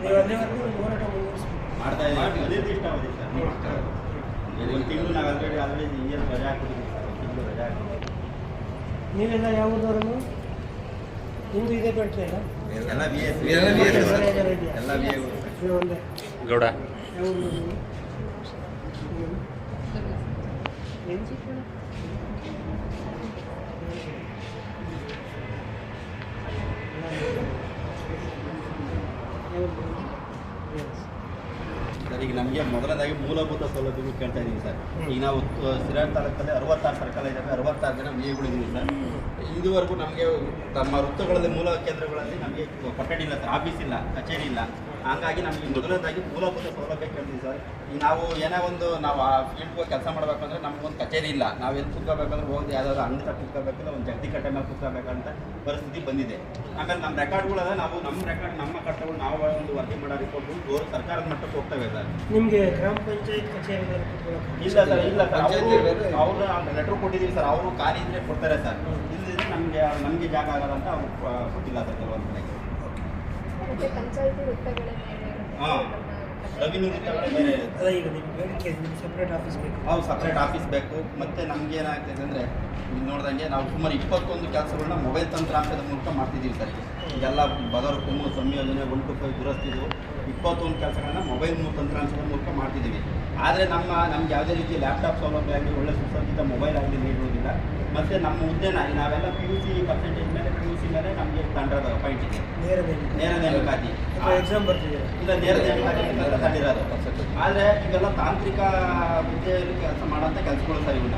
ನೀವು ಮಾಡ್ತಾ ಇದ್ದೀವಿ ಅದೇ ಅವಧಿ ಸರ್ ತಿಂಗಳು ನಾವು ಆಲ್ರೆಡಿ ಆಲ್ರೆಡಿ ಇಯರ್ ರಜೆ ಸರ್ ತಿಂಗಳು ನೀವೆಲ್ಲ ಯಾವುದವ್ರನ್ನು ನಿಮ್ದು ಇದೇ ಬೆಳ್ತಾ ಎಲ್ಲ ಬಿ ಎಸ್ ಎಲ್ಲ ಎಲ್ಲ ಬಿ ಗೌಡ. Thank. ಈಗ ನಮಗೆ ಮೊದಲನೇದಾಗಿ ಮೂಲಭೂತ ಸೌಲಭ್ಯಗಳು ಕೇಳ್ತಾ ಇದ್ದೀವಿ ಸರ್. ಈಗ ನಾವು ಸಿರಾಡ್ ತಾಲೂಕಲ್ಲಿ ಅರವತ್ತಾರು ಸರ್ಕಲ್ ಇದ್ದಾವೆ ಅರವತ್ತಾರು ಜನ ವಿ ಸರ್. ಇದುವರೆಗೂ ನಮಗೆ ತಮ್ಮ ವೃತ್ತಗಳಲ್ಲಿ, ಮೂಲ ಕೇಂದ್ರಗಳಲ್ಲಿ ನಮಗೆ ಕೊಠಡಿ ಇಲ್ಲ ಆಫೀಸ್ ಇಲ್ಲ, ಕಚೇರಿ ಇಲ್ಲ. ಹಾಗಾಗಿ ನಮಗೆ ಮೊದಲನೇದಾಗಿ ಮೂಲಭೂತ ಸೌಲಭ್ಯ ಕೇಳ್ತೀವಿ ಸರ್. ಈಗ ನಾವು ಏನೇ ಒಂದು ನಾವು ಆ ಫೀಲ್ಡ್ ಹೋಗಿ ಕೆಲಸ ಮಾಡಬೇಕಂದ್ರೆ ನಮಗೊಂದು ಕಚೇರಿ ಇಲ್ಲ. ನಾವು ಎಲ್ಲಿ ಕುತ್ಕೋಬೇಕಂದ್ರೆ ಹೋಗಿ ಯಾವುದಾದ್ರು ಅಂಗಡಿ ತಕ್ಕ ಕುತ್ಕೋಬೇಕಂದ್ರೆ ಒಂದು ಜಗದಿ ಕಟ್ಟೆ ಮೇಲೆ ಕುತ್ಕೋಬೇಕಂತ ಪರಿಸ್ಥಿತಿ ಬಂದಿದೆ. ಆಮೇಲೆ ನಮ್ಮ ರೆಕಾರ್ಡ್ಗಳದ ನಾವು ನಮ್ಮ ರೆಕಾರ್ಡ್ ನಮ್ಮ ಕಟ್ಟಗಳು ನಾವು ಒಂದು ವರದಿ ಮಾಡೋ ರಿಪೋರ್ಟ್ಗಳು ಅವರು ಸರ್ಕಾರದ ಮಟ್ಟಕ್ಕೆ ಹೋಗ್ತವೆ ಸರ್. ನಿಮಗೆ ಗ್ರಾಮ ಪಂಚಾಯತ್ ಕಚೇರಿ ಇಲ್ಲ ಸರ್ ಇಲ್ಲ ಸರ್. ಪಂಚಾಯ್ತಿ ಅವರು ಅವ್ರು ಲೆಟ್ರ್ ಕೊಟ್ಟಿದ್ದೀವಿ ಸರ್. ಅವರು ಖಾಲಿ ಇದ್ರೆ ಕೊಡ್ತಾರೆ ಸರ್. ಇಲ್ಲದಿದ್ರೆ ನಮಗೆ ನಮಗೆ ಜಾಗ ಆಗಲ್ಲ ಅಂತ ಅವ್ರು ಕೊಟ್ಟಿಲ್ಲ ಸರ್ ಕೆಲವೊಂದು ಕಡೆಗೆ ಮತ್ತೆ ಪಂಚಾಯತಿ ವೃತ್ತಗಳ ಮೇಲೆ ಹಾ. ರೆವಿನ್ಯೂ ವೃತ್ತಗಳೇ ಇರುತ್ತೆ. ಅಲ್ಲ ಈಗ ನಿಮ್ಗೆ ಸಪ್ರೇಟ್ ಆಫೀಸ್ ಬೇಕು. ಹೌದು ಸಪ್ರೇಟ್ ಆಫೀಸ್ ಬೇಕು. ಮತ್ತು ನಮ್ಗೆ ಏನಾಗ್ತಿದೆ ಅಂದರೆ ನೀವು ನೋಡ್ದಂಗೆ ನಾವು ಸುಮಾರು ಇಪ್ಪತ್ತೊಂದು ಕೆಲಸಗಳನ್ನ ಮೊಬೈಲ್ ತಂತ್ರಾಂಶದ ಮೂಲಕ ಮಾಡ್ತಿದ್ದೀವಿ ಸರ್. ಎಲ್ಲ ಬದರ ಕುಮ್ಮು ಸಂಯೋಜನೆ ಒನ್ ಟು ಫೈವ್ ಇಪ್ಪತ್ತೊಂದು ಕೆಲಸಗಳನ್ನ ಮೊಬೈಲ್ ತಂತ್ರಾಂಶದ ಮೂಲಕ ಮಾಡ್ತಿದ್ದೀವಿ. ಆದರೆ ನಮ್ಮ ನಮ್ಗೆ ಯಾವುದೇ ರೀತಿ ಲ್ಯಾಪ್ಟಾಪ್ ಸೌಲಭ್ಯ ಆಗಲಿ ಒಳ್ಳೆ ಸುಸಜ್ಜಿತ ಮೊಬೈಲ್ ಆಗಲಿ ನೀಡುವುದಿಲ್ಲ. ಮತ್ತು ನಮ್ಮ ಹುದ್ದೆನ ನಾವೆಲ್ಲ ಪಿ ಯು ಸಿ ಪರ್ಸೆಂಟೇಜ್ ಮೇಲೆ ಪಿ ಯು ಸಿ ಮೇಲೆ ನಮಗೆ ತಂಡದ ಪಾಯಿಂಟ್ ಇದೆ. ನೇರ ನೇರ ನೇಮಕಾತಿ ಎಕ್ಸಾಮ್ ಬರ್ತಿದ್ದೀರಾ ಇಲ್ಲ ನೇರ ಆದರೆ ಇವೆಲ್ಲ ತಾಂತ್ರಿಕ ಹುದ್ದೆಯಲ್ಲಿ ಕೆಲಸ ಮಾಡೋಂಥ ಕೆಲಸಗಳು ಸರಿ ಇಲ್ಲ.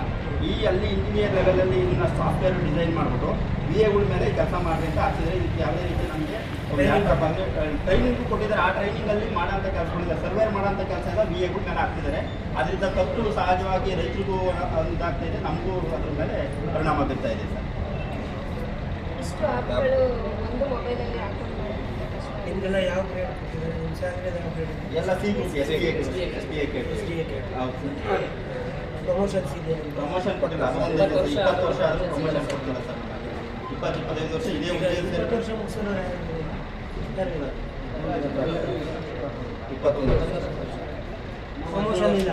ಈ ಅಲ್ಲಿ ಇಂಜಿನಿಯರ್ ಲೆವೆಲಲ್ಲಿ ಇವನ್ನ ಸಾಫ್ಟ್ವೇರ್ ಡಿಸೈನ್ ಮಾಡಿಬಿಟ್ಟು ಬಿ ಎಗಳ ಮೇಲೆ ಕೆಲಸ ಮಾಡಿ ಅಂತ ಆಗ್ತಿದ್ರೆ ಇದಕ್ಕೆ ಯಾವುದೇ ರೀತಿ ನಮಗೆ ಟ್ರೈನಿಂಗ್ ಕೊಟ್ಟಿದ್ದಾರೆ. ಆ ಟ್ರೈನಿಂಗಲ್ಲಿ ಮಾಡೋಂಥ ಕೆಲಸಗಳಿದೆ ಸರ್ವೇರ್ ಮಾಡೋಂಥ ಕೆಲಸ ಎಲ್ಲ ಬಿ ಎಗಳ ಮೇಲೆ ಹಾಕ್ತಿದ್ದಾರೆ ಅದರಿಂದ ತಪ್ಪು ಸಹಜವಾಗಿ ರೈತರಿಗೂ ಇದಾಗ್ತಾ ಇದೆ. ನಮಗೂ ಅದ್ರ ಮೇಲೆ ಪರಿಣಾಮ ಬೀರ್ತಾ ಇದೆ ಸರ್ ಇಷ್ಟು ಆ್ಯಪ್ಗಳು ಒಂದು ಮೊಬೈಲಲ್ಲಿ ಹಾಕೊಂಡು ಮಾಡೋದು ನಿಮಗೆಲ್ಲ ಯಾವ ಗ್ರೇಡ್ ಕೊಟ್ಟಿದ್ದಾರೆ? ನಿಮ್ಮ ಸ್ಯಾಲ್ರಿ ಯಾವ ಗ್ರೇಡ್ ಇದೆ? ಎಲ್ಲ C S A S A S B A promotions ಇದೆ ಪ್ರಮೋಷನ್ ಕೊಟ್ಟಿಲ್ಲ. ಇಪ್ಪತ್ತು ವರ್ಷ ಆದರೂ ಪ್ರಮೋಷನ್ ಕೊಟ್ಟಿಲ್ಲ ಸರ್ ಇಪ್ಪತ್ತು ಇಪ್ಪತ್ತೈದು ವರ್ಷ ಇದೇ ಇಪ್ಪತ್ತು ವರ್ಷ ಇಪ್ಪತ್ತೊಂದು ಪ್ರಮೋಷನ್ ಇಲ್ಲ.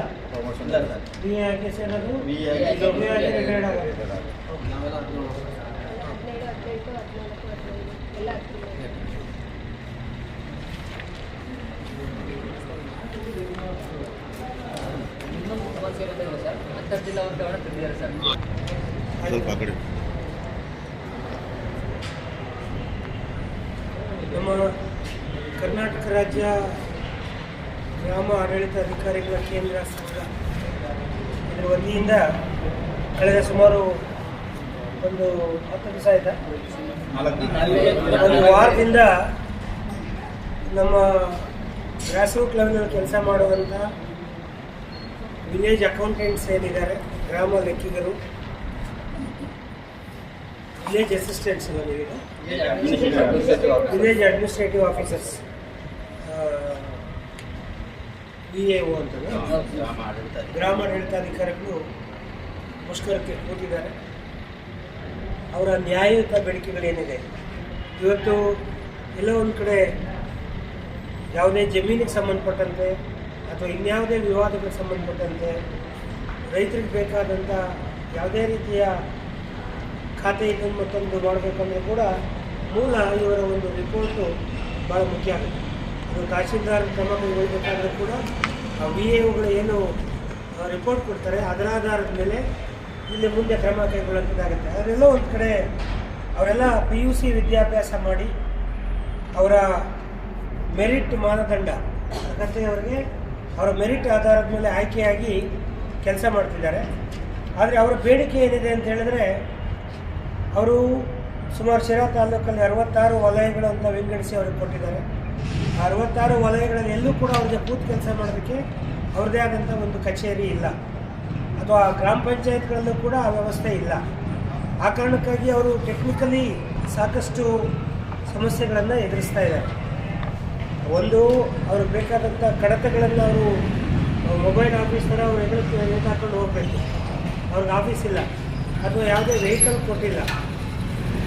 ಇಲ್ಲ ಸರ್. ಬಿ ಎ ಆಗಿ ಸೇರೋದು? ಬಿ ಎ ಆಗಿ ಬಿ ಆಗಿ ರಿಟೈರ್ಡ್ ಆಗೋದು. ಹದಿನೈದು ಹದಿನೆಂಟು ಹದಿನಾಲ್ಕು ಹದಿನೈದು ಎಲ್ಲ ಸ್ವಲ್ಪ ಕಡೆ. ನಮ್ಮ ಕರ್ನಾಟಕ ರಾಜ್ಯ ಗ್ರಾಮ ಆಡಳಿತ ಅಧಿಕಾರಿಗಳ ಕೇಂದ್ರ ಸಂಘ. ಇದರ ವತಿಯಿಂದ ಕಳೆದ ಸುಮಾರು ಒಂದು ಹತ್ತು ದಿವಸ ಆಯ್ತಾ? ಒಂದು ವಾರದಿಂದ ನಮ್ಮ ಗ್ರಾಸ್ ರೂಟ್ ಲೆವೆಲಲ್ಲಿ ಕೆಲಸ ಮಾಡುವಂಥ ವಿಲೇಜ್ ಅಕೌಂಟೆಂಟ್ಸ್ ಏನಿದ್ದಾರೆ, ಗ್ರಾಮ ಲೆಕ್ಕಿಗರು village assistants village administrative officers B A O ಅಂತ ಗ್ರಾಮಾಡಳಿತಾಧಿಕಾರಿಗಳು ಮುಷ್ಕರಕ್ಕೆ ಕೂತಿದ್ದಾರೆ. ಅವರ ನ್ಯಾಯಯುತ ಬೇಡಿಕೆಗಳೇನಿದೆ? ಇವತ್ತು ಎಲ್ಲೋ ಒಂದು ಕಡೆ ಯಾವುದೇ ಜಮೀನಿಗೆ ಸಂಬಂಧಪಟ್ಟಂತೆ ಅಥವಾ ಇನ್ಯಾವುದೇ ವಿವಾದಗಳಿಗೆ ಸಂಬಂಧಪಟ್ಟಂತೆ ರೈತರಿಗೆ ಬೇಕಾದಂಥ ಯಾವುದೇ ರೀತಿಯ ಖಾತೆ ಇದನ್ನು ಮತ್ತೊಂದು ಮಾಡಬೇಕಂದ್ರೆ ಕೂಡ ಮೂಲ ಇವರ ಒಂದು ರಿಪೋರ್ಟು ಭಾಳ ಮುಖ್ಯ ಆಗುತ್ತೆ. ಅದು ತಹಶೀಲ್ದಾರ್ ಕ್ರಮ ಕೈಗೊಳ್ಳಬೇಕಾದ್ರೆ ಕೂಡ ವಿ ಎಗಳು ಏನು ರಿಪೋರ್ಟ್ ಕೊಡ್ತಾರೆ, ಅದರ ಆಧಾರದ ಮೇಲೆ ಇಲ್ಲಿ ಮುಂದೆ ಕ್ರಮ ಕೈಗೊಳ್ಳುವಂಥದ್ದಾಗುತ್ತೆ ಅದರೆಲ್ಲ ಒಂದು ಕಡೆ ಅವರೆಲ್ಲ ಪಿ ಯು ಸಿ ವಿದ್ಯಾಭ್ಯಾಸ ಮಾಡಿ ಅವರ ಮೆರಿಟ್ ಮಾನದಂಡ. ಅರ್ಹತೆ ಅವರಿಗೆ ಅವರ ಮೆರಿಟ್ ಆಧಾರದ ಮೇಲೆ ಆಯ್ಕೆಯಾಗಿ ಕೆಲಸ ಮಾಡ್ತಿದ್ದಾರೆ. ಆದರೆ ಅವರ ಬೇಡಿಕೆ ಏನಿದೆ ಅಂತ ಹೇಳಿದ್ರೆ, ಅವರು ಸುಮಾರು ಶಿರಾ ತಾಲೂಕಲ್ಲಿ ಅರವತ್ತಾರು ವಲಯಗಳಂತ ವಿಂಗಡಿಸಿ ಅವ್ರಿಗೆ ಕೊಟ್ಟಿದ್ದಾರೆ. ಆ ಅರವತ್ತಾರು ವಲಯಗಳಲ್ಲಿ ಎಲ್ಲೂ ಕೂಡ ಅವ್ರಿಗೆ ಕೂತು ಕೆಲಸ ಮಾಡೋದಕ್ಕೆ ಅವ್ರದ್ದೇ ಆದಂಥ ಒಂದು ಕಚೇರಿ ಇಲ್ಲ. ಅಥವಾ ಗ್ರಾಮ ಪಂಚಾಯತ್ಗಳಲ್ಲೂ ಕೂಡ ಆ ವ್ಯವಸ್ಥೆ ಇಲ್ಲ. ಆ ಕಾರಣಕ್ಕಾಗಿ ಅವರು ಟೆಕ್ನಿಕಲಿ ಸಾಕಷ್ಟು ಸಮಸ್ಯೆಗಳನ್ನು ಎದುರಿಸ್ತಾ ಇದ್ದಾರೆ. ಒಂದು ಅವ್ರಿಗೆ ಬೇಕಾದಂಥ ಕಡತಗಳನ್ನು ಅವರು, ಮೊಬೈಲ್ ಆಫೀಸ್ ಥರ ಅವ್ರು ಎದುರು ನೇತಾಕೊಂಡು ಹೋಗಬೇಕು. ಅವ್ರಿಗೆ ಆಫೀಸ್ ಇಲ್ಲ. ಅಥವಾ ಯಾವುದೇ ವೆಹಿಕಲ್ ಕೊಟ್ಟಿಲ್ಲ.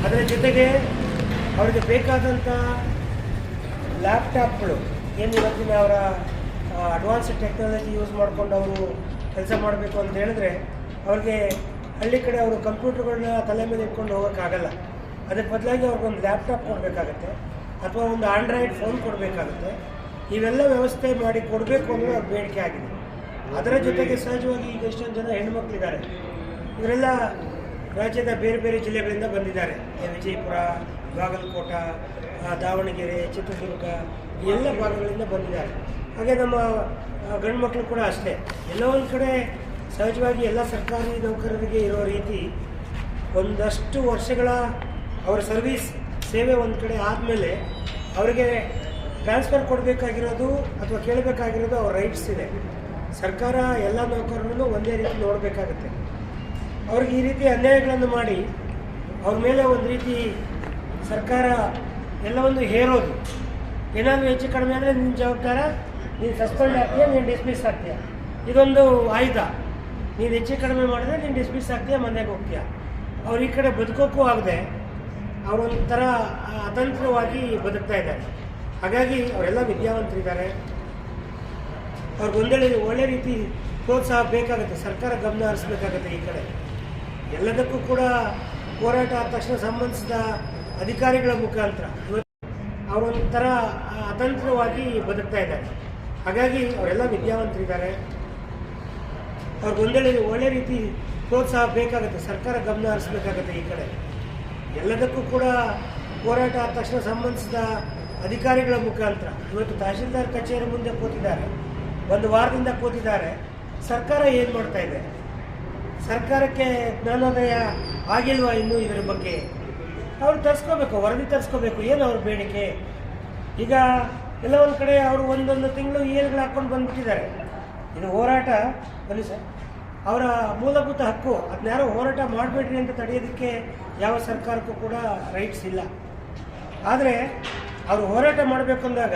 ಅದರ ಜೊತೆಗೆ ಅವ್ರಿಗೆ ಬೇಕಾದಂಥ ಲ್ಯಾಪ್ಟಾಪ್ಗಳು ಏನು ಇವತ್ತಿನ ಅವರ ಅಡ್ವಾನ್ಸ್ ಟೆಕ್ನಾಲಜಿ ಯೂಸ್ ಮಾಡಿಕೊಂಡು ಅವರು ಕೆಲಸ ಮಾಡಬೇಕು ಅಂತ ಹೇಳಿದ್ರೆ ಅವ್ರಿಗೆ ಹಳ್ಳಿ ಕಡೆ ಅವರು ಕಂಪ್ಯೂಟರ್ಗಳನ್ನ ತಲೆ ಮೇಲೆ ಇಟ್ಕೊಂಡು ಹೋಗೋಕ್ಕಾಗಲ್ಲ. ಅದಕ್ಕೆ ಬದಲಾಗಿ ಅವ್ರಿಗೊಂದು ಲ್ಯಾಪ್ಟಾಪ್ ಕೊಡಬೇಕಾಗತ್ತೆ. ಅಥವಾ ಒಂದು ಆಂಡ್ರಾಯ್ಡ್ ಫೋನ್ ಕೊಡಬೇಕಾಗುತ್ತೆ. ಇವೆಲ್ಲ ವ್ಯವಸ್ಥೆ ಮಾಡಿ ಕೊಡಬೇಕು ಅನ್ನೋದು ಅವ್ರ ಬೇಡಿಕೆ ಆಗಿದೆ. ಅದರ ಜೊತೆಗೆ ಸಹಜವಾಗಿ ಈಗ ಎಷ್ಟೊಂದು ಜನ ಹೆಣ್ಮಕ್ಳಿದ್ದಾರೆ. ಇವರೆಲ್ಲ ರಾಜ್ಯದ ಬೇರೆ ಬೇರೆ ಜಿಲ್ಲೆಗಳಿಂದ ಬಂದಿದ್ದಾರೆ. ವಿಜಯಪುರ, ಬಾಗಲಕೋಟ ದಾವಣಗೆರೆ, ಚಿತ್ರದುರ್ಗ ಎಲ್ಲ ಭಾಗಗಳಿಂದ ಬಂದಿದ್ದಾರೆ. ಹಾಗೆ ನಮ್ಮ ಗಂಡು ಮಕ್ಕಳು ಕೂಡ ಅಷ್ಟೇ. ಎಲ್ಲೋ ಒಂದು ಕಡೆ ಸಹಜವಾಗಿ ಎಲ್ಲ ಸರ್ಕಾರಿ ನೌಕರರಿಗೆ ಇರೋ ರೀತಿ ಒಂದಷ್ಟು ವರ್ಷಗಳ ಅವರ ಸರ್ವೀಸ್ ಸೇವೆ ಒಂದು ಕಡೆ ಆದಮೇಲೆ ಅವರಿಗೆ ಟ್ರಾನ್ಸ್ಫರ್ ಕೊಡಬೇಕಾಗಿರೋದು ಅಥವಾ ಕೇಳಬೇಕಾಗಿರೋದು ಅವ್ರ ರೈಟ್ಸ್ ಇದೆ. ಸರ್ಕಾರ ಎಲ್ಲ ನೌಕರರನ್ನು ಒಂದೇ ರೀತಿ ನೋಡಬೇಕಾಗುತ್ತೆ. ಅವ್ರಿಗೆ ಈ ರೀತಿ ಅನ್ಯಾಯಗಳನ್ನು ಮಾಡಿ ಅವ್ರ ಮೇಲೆ ಒಂದು ರೀತಿ ಸರ್ಕಾರ ಎಲ್ಲವನ್ನು ಹೇರೋದು. ಏನಾದರೂ ಹೆಚ್ಚು ಕಡಿಮೆ ಅಂದರೆ ನಿನ್ನ ಜವಾಬ್ದಾರ, ನೀನು ಸಸ್ಪೆಂಡ್ ಆಗ್ತೀಯ, ನೀನು ಡಿಸ್ಮಿಸ್ ಆಗ್ತೀಯ? ಇದೊಂದು ಆಯುಧ. ನೀನು ಹೆಚ್ಚು ಕಡಿಮೆ ಮಾಡಿದ್ರೆ ನೀನು ಡಿಸ್ಮಿಸ್ ಆಗ್ತೀಯ, ಮನೆಗೆ ಹೋಗ್ತೀಯ? ಅವ್ರು ಈ ಕಡೆ ಬದುಕೋಕ್ಕೂ ಆಗದೆ ಅವರೊಂಥರ ಅತಂತ್ರವಾಗಿ ಬದುಕ್ತಾ ಇದ್ದಾರೆ. ಹಾಗಾಗಿ ಅವರೆಲ್ಲ ವಿದ್ಯಾವಂತರಿದ್ದಾರೆ. ಅವ್ರಿಗೆ ಒಂದೊಳ್ಳೆ ಒಳ್ಳೆ ರೀತಿ ಪ್ರೋತ್ಸಾಹ ಬೇಕಾಗುತ್ತೆ, ಸರ್ಕಾರ ಗಮನ ಹರಿಸ್ಬೇಕಾಗತ್ತೆ ಈ ಕಡೆ. ಎಲ್ಲದಕ್ಕೂ ಕೂಡ ಹೋರಾಟ ಆದ ತಕ್ಷಣ ಸಂಬಂಧಿಸಿದ ಅಧಿಕಾರಿಗಳ ಮುಖಾಂತರ ಅವರೊಂಥರ ಅತಂತ್ರವಾಗಿ ಬದುಕ್ತಾ ಇದ್ದಾರೆ. ಹಾಗಾಗಿ ಅವರೆಲ್ಲ ವಿದ್ಯಾವಂತರಿದ್ದಾರೆ. ಅವ್ರಿಗೆ ಒಂದೊಳ್ಳೆ ಒಳ್ಳೆ ರೀತಿ ಪ್ರೋತ್ಸಾಹ ಬೇಕಾಗುತ್ತೆ, ಸರ್ಕಾರ ಗಮನ ಹರಿಸ್ಬೇಕಾಗತ್ತೆ ಈ ಕಡೆ. ಎಲ್ಲದಕ್ಕೂ ಕೂಡ ಹೋರಾಟ ಆದ ತಕ್ಷಣ ಸಂಬಂಧಿಸಿದ ಅಧಿಕಾರಿಗಳ ಮುಖಾಂತರ ಇವತ್ತು ತಹಶೀಲ್ದಾರ್ ಕಚೇರಿ ಮುಂದೆ ಕೂತಿದ್ದಾರೆ. ಒಂದು ವಾರದಿಂದ ಕೂತಿದ್ದಾರೆ. ಸರ್ಕಾರ ಏನು ಮಾಡ್ತಾ ಇದೆ? ಸರ್ಕಾರಕ್ಕೆ ಜ್ಞಾನೋದಯ ಆಗಿಲ್ವಾ ಇನ್ನೂ ಇದರ ಬಗ್ಗೆ? ಅವ್ರು ತರಿಸ್ಕೋಬೇಕು, ವರದಿ ತರಿಸ್ಕೋಬೇಕು. ಏನು ಅವ್ರ ಬೇಡಿಕೆ? ಈಗ ಎಲ್ಲ ಒಂದು ಕಡೆ ಅವರು ಒಂದೊಂದು ತಿಂಗಳು ಏನುಗಳು ಹಾಕ್ಕೊಂಡು ಬಂದ್ಬಿಟ್ಟಿದ್ದಾರೆ. ಇದು ಹೋರಾಟ, ಬನ್ನಿ ಸರ್. ಅವರ ಮೂಲಭೂತ ಹಕ್ಕು ಅದನ್ನ ಯಾರೋ ಹೋರಾಟ ಮಾಡಬೇಡ್ರಿ ಅಂತ ತಡೆಯೋದಕ್ಕೆ ಯಾವ ಸರ್ಕಾರಕ್ಕೂ ಕೂಡ ರೈಟ್ಸ್ ಇಲ್ಲ. ಆದರೆ ಅವರು ಹೋರಾಟ ಮಾಡಬೇಕು ಅಂದಾಗ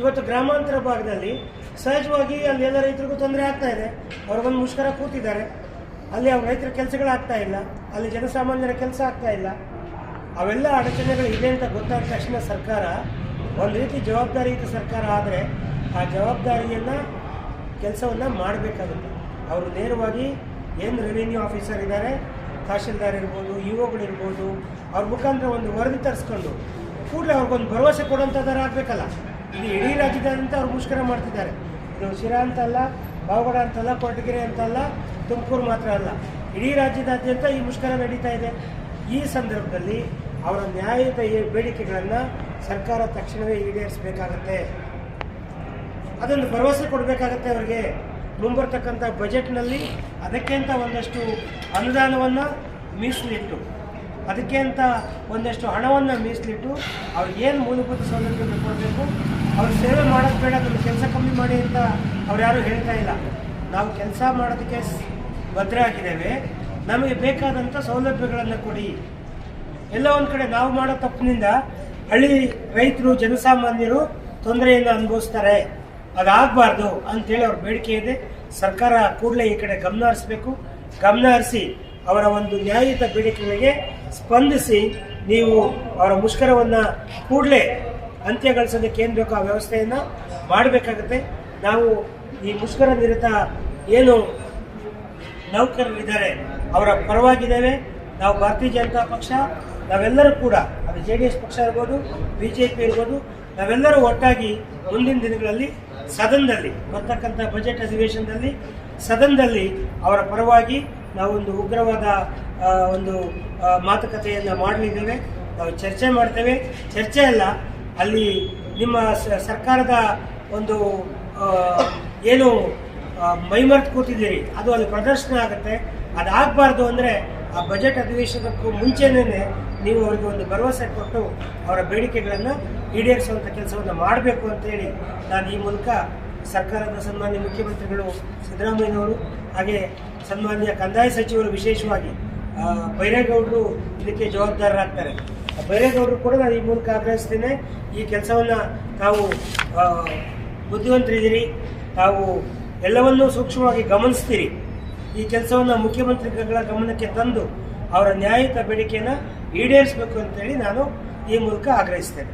ಇವತ್ತು ಗ್ರಾಮಾಂತರ ಭಾಗದಲ್ಲಿ ಸಹಜವಾಗಿ ಅಲ್ಲಿ ಎಲ್ಲ ರೈತರಿಗೂ ತೊಂದರೆ ಆಗ್ತಾ ಇದೆ. ಅವ್ರಿಗೊಂದು ಮುಷ್ಕರ ಕೂತಿದ್ದಾರೆ. ಅಲ್ಲಿ ಅವ್ರ ರೈತರ ಕೆಲಸಗಳಾಗ್ತಾ ಇಲ್ಲ. ಅಲ್ಲಿ ಜನಸಾಮಾನ್ಯರ ಕೆಲಸ ಆಗ್ತಾ ಇಲ್ಲ. ಅವೆಲ್ಲ ಅಡಚಣೆಗಳು ಇದೆ ಅಂತ ಗೊತ್ತಾದ ತಕ್ಷಣ ಸರ್ಕಾರ ಒಂದು ರೀತಿ ಜವಾಬ್ದಾರಿಯುತ ಸರ್ಕಾರ ಆದರೆ ಆ ಜವಾಬ್ದಾರಿಯನ್ನು, ಕೆಲಸವನ್ನು ಮಾಡಬೇಕಾಗುತ್ತೆ. ಅವರು ನೇರವಾಗಿ ಏನು ರೆವಿನ್ಯೂ ಆಫೀಸರ್ ಇದ್ದಾರೆ ತಹಶೀಲ್ದಾರ್ ಇರ್ಬೋದು ಇ ಒಗಳಿರ್ಬೋದು ಅವ್ರ ಮುಖಾಂತರ ಒಂದು ವರದಿ ತರಿಸ್ಕೊಂಡು ಕೂಡಲೇ ಅವ್ರಿಗೊಂದು ಭರವಸೆ ಕೊಡೋಂಥದ್ದಾರೆ ಆಗಬೇಕಲ್ಲ. ಇಲ್ಲಿ ಇಡೀ ರಾಜ್ಯದಾದ್ಯಂತ ಅವ್ರು ಮುಷ್ಕರ ಮಾಡ್ತಿದ್ದಾರೆ. ಇದು ಶಿರಾ ಅಂತಲ್ಲ ಬಾವಗಡ ಅಂತಲ್ಲ ಕೊರಟಗೆರೆ ಅಂತಲ್ಲ ತುಮಕೂರು ಮಾತ್ರ ಅಲ್ಲ. ಇಡೀ ರಾಜ್ಯದಾದ್ಯಂತ ಈ ಮುಷ್ಕರ ನಡೀತಾ ಇದೆ. ಈ ಸಂದರ್ಭದಲ್ಲಿ ಅವರ ನ್ಯಾಯದ ಬೇಡಿಕೆಗಳನ್ನು ಸರ್ಕಾರ ತಕ್ಷಣವೇ ಈಡೇರಿಸಬೇಕಾಗತ್ತೆ. ಅದೊಂದು ಭರವಸೆ ಕೊಡಬೇಕಾಗತ್ತೆ ಅವರಿಗೆ. ಮುಂಬರ್ತಕ್ಕಂಥ ಬಜೆಟ್ನಲ್ಲಿ ಅದಕ್ಕೆ ಅಂತ ಒಂದಷ್ಟು ಅನುದಾನವನ್ನು ಮೀಸಲಿಟ್ಟು, ಅದಕ್ಕೆ ಅಂತ ಒಂದಷ್ಟು ಹಣವನ್ನು ಮೀಸಲಿಟ್ಟು ಅವ್ರಿಗೆ ಏನು ಮೂಲಭೂತ ಸೌಲಭ್ಯಗಳು ಕೊಡಬೇಕು ಅವ್ರು ಸೇವೆ ಮಾಡೋದು ಬೇಡ ನಮ್ಮ ಕೆಲಸ ಕಮ್ಮಿ ಮಾಡಿ ಅಂತ ಅವ್ರು ಯಾರೂ ಹೇಳ್ತಾ ಇಲ್ಲ. ನಾವು ಕೆಲಸ ಮಾಡೋದಕ್ಕೆ ಭದ್ರ ಆಗಿದ್ದೇವೆ ನಮಗೆ ಬೇಕಾದಂಥ ಸೌಲಭ್ಯಗಳನ್ನು ಕೊಡಿ. ಎಲ್ಲ ಒಂದು ಕಡೆ ನಾವು ಮಾಡೋ ತಪ್ಪಿನಿಂದ ಹಳ್ಳಿ ರೈತರು, ಜನಸಾಮಾನ್ಯರು ತೊಂದರೆಯನ್ನು ಅನುಭವಿಸ್ತಾರೆ. ಅದಾಗಬಾರ್ದು ಅಂತೇಳಿ ಅವ್ರ ಬೇಡಿಕೆ ಇದೆ. ಸರ್ಕಾರ ಕೂಡಲೇ ಈ ಕಡೆ ಗಮನ ಹರಿಸಬೇಕು. ಗಮನ ಹರಿಸಿ ಅವರ ಒಂದು ನ್ಯಾಯಯುತ ಬೇಡಿಕೆಗಳಿಗೆ ಸ್ಪಂದಿಸಿ ನೀವು ಅವರ ಮುಷ್ಕರವನ್ನು ಕೂಡಲೇ ಅಂತ್ಯಗೊಳಿಸೋದಕ್ಕೆ ಏನು ಬೇಕೋ ಆ ವ್ಯವಸ್ಥೆಯನ್ನು ಮಾಡಬೇಕಾಗುತ್ತೆ. ನಾವು ಈ ಮುಷ್ಕರ ನಿರತ ಏನು ನೌಕರರಿದ್ದಾರೆ ಅವರ ಪರವಾಗಿದ್ದೇವೆ. ನಾವು ಭಾರತೀಯ ಜನತಾ ಪಕ್ಷ, ನಾವೆಲ್ಲರೂ ಕೂಡ, ಅದು ಜೆ ಡಿ ಎಸ್ ಪಕ್ಷ ಇರ್ಬೋದು, ಬಿ ಜೆ ಪಿ ಇರ್ಬೋದು, ನಾವೆಲ್ಲರೂ ಒಟ್ಟಾಗಿ ಮುಂದಿನ ದಿನಗಳಲ್ಲಿ ಸದನದಲ್ಲಿ, ಬರ್ತಕ್ಕಂಥ ಬಜೆಟ್ ಅಧಿವೇಶನದಲ್ಲಿ ಸದನದಲ್ಲಿ ಅವರ ಪರವಾಗಿ ನಾವೊಂದು ಉಗ್ರವಾದ ಒಂದು ಮಾತುಕತೆಯನ್ನು ಮಾಡಲಿದ್ದೇವೆ. ನಾವು ಚರ್ಚೆ ಮಾಡ್ತೇವೆ. ಚರ್ಚೆ ಅಲ್ಲ, ಅಲ್ಲಿ ನಿಮ್ಮ ಸರ್ಕಾರದ ಒಂದು ಏನು ಮೈಮರ್ತು ಕೂತಿದ್ದೀರಿ, ಅದು ಅಲ್ಲಿ ಪ್ರದರ್ಶನ ಆಗುತ್ತೆ. ಅದಾಗಬಾರ್ದು ಅಂದರೆ ಆ ಬಜೆಟ್ ಅಧಿವೇಶನಕ್ಕೂ ಮುಂಚೆನೇ ನೀವು ಅವರಿಗೆ ಒಂದು ಭರವಸೆ ಕೊಟ್ಟು ಅವರ ಬೇಡಿಕೆಗಳನ್ನು ಈಡೇರಿಸುವಂಥ ಕೆಲಸವನ್ನು ಮಾಡಬೇಕು ಅಂತೇಳಿ ನಾನು ಈ ಮೂಲಕ ಸರ್ಕಾರದ ಸನ್ಮಾನ್ಯ ಮುಖ್ಯಮಂತ್ರಿಗಳು ಸಿದ್ದರಾಮಯ್ಯನವರು ಹಾಗೆ ಸನ್ಮಾನ್ಯ ಕಂದಾಯ ಸಚಿವರು ವಿಶೇಷವಾಗಿ ಬೈರೇಗೌಡರು ಇದಕ್ಕೆ ಜವಾಬ್ದಾರರಾಗ್ತಾರೆ. ಬೈರೇಗೌಡರು ಕೂಡ ನಾನು ಈ ಮೂಲಕ ಆಗ್ರಹಿಸ್ತೇನೆ. ಈ ಕೆಲಸವನ್ನು ತಾವು ಬುದ್ಧಿವಂತರಿದ್ದೀರಿ. ತಾವು ಎಲ್ಲವನ್ನೂ ಸೂಕ್ಷ್ಮವಾಗಿ ಗಮನಿಸ್ತೀರಿ. ಈ ಕೆಲಸವನ್ನು ಮುಖ್ಯಮಂತ್ರಿಗಳ ಗಮನಕ್ಕೆ ತಂದು ಅವರ ನ್ಯಾಯಯುತ ಬೇಡಿಕೆಯನ್ನು ಈಡೇರಿಸಬೇಕು ಅಂತೇಳಿ ನಾನು ಈ ಮೂಲಕ ಆಗ್ರಹಿಸ್ತೇನೆ.